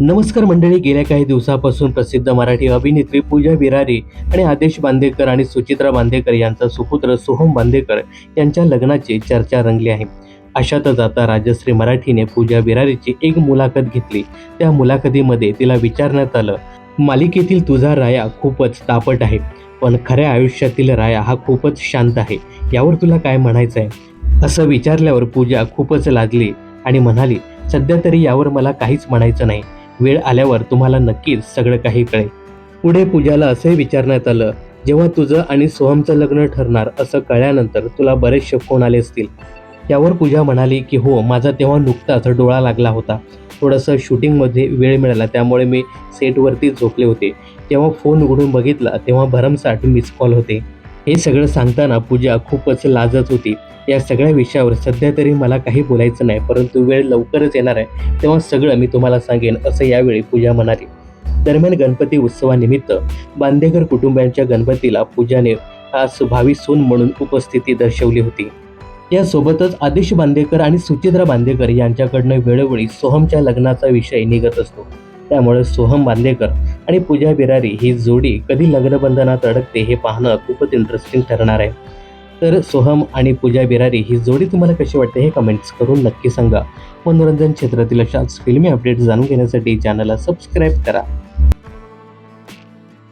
नमस्कार मंडळी गेल्या काही दिवसापासून प्रसिद्ध मराठी अभिनेत्री पूजा बिरारी आणि आदेश बांदेकर आणि सुचित्रा बांदेकर यांचा सुपुत्र सोहम बांदेकर यांच्या लग्नाची चर्चा रंगली आहे. अशातच आता राजश्री मराठीने पूजा बिरारीची एक मुलाखत घेतली. त्या मुलाखतीमध्ये तिला विचारण्यात आलं मालिकेतील तुझा राया खूपच तापट आहे पण खऱ्या आयुष्यातील राया हा खूपच शांत आहे यावर तुला काय म्हणायचं आहे असं विचारल्यावर पूजा खूपच लाजली आणि म्हणाली सध्या तरी यावर मला काहीच म्हणायचं नाही. वेळ आल्यावर तुम्हाला नक्कीच सगळं काही कळेल. पुढे पूजाला असंही विचारण्यात आलं जेव्हा तुझं आणि सोहमचं लग्न ठरणार असं कळल्यानंतर तुला बरेचसे फोन आले असतील. त्यावर पूजा म्हणाली की हो माझा तेव्हा नुकताच डोळा लागला होता. थोडंसं शूटिंगमध्ये वेळ मिळाला त्यामुळे मी सेटवरती झोपले होते. तेव्हा फोन उघडून बघितला तेव्हा भरमसाठ मिस कॉल होते. हे सगळं सांगताना पूजा खूपच लाजत होती. या सगळ्या विषयावर सध्या तरी मला काही बोलायचं नाही परंतु वेळ लवकरच येणार आहे तेव्हा सगळं मी तुम्हाला सांगेन असं यावेळी पूजा म्हणाली. दरम्यान गणपती उत्सवानिमित्त बांदेकर कुटुंबियांच्या गणपतीला पूजाने आज भावी सून म्हणून उपस्थिती दर्शवली होती. यासोबतच आदेश बांदेकर आणि सुचित्रा बांदेकर यांच्याकडनं वेळोवेळी सोहमच्या लग्नाचा विषय निघत असतो. त्यामुळे सोहम बांदेकर आणि पूजा बिरारी ही जोडी कधी लग्नबंधनात अडकते हे पाहणं खूपच इंटरेस्टिंग ठरणार आहे. तर सोहम आणि पूजा बिरारी ही जोडी तुम्हाला कशी वाटते हे कमेंट्स करून नक्की सांगा. मनोरंजन क्षेत्रातील अशाच फिल्मी अपडेट्स जाणून घेण्यासाठी चॅनलला सबस्क्राईब करा.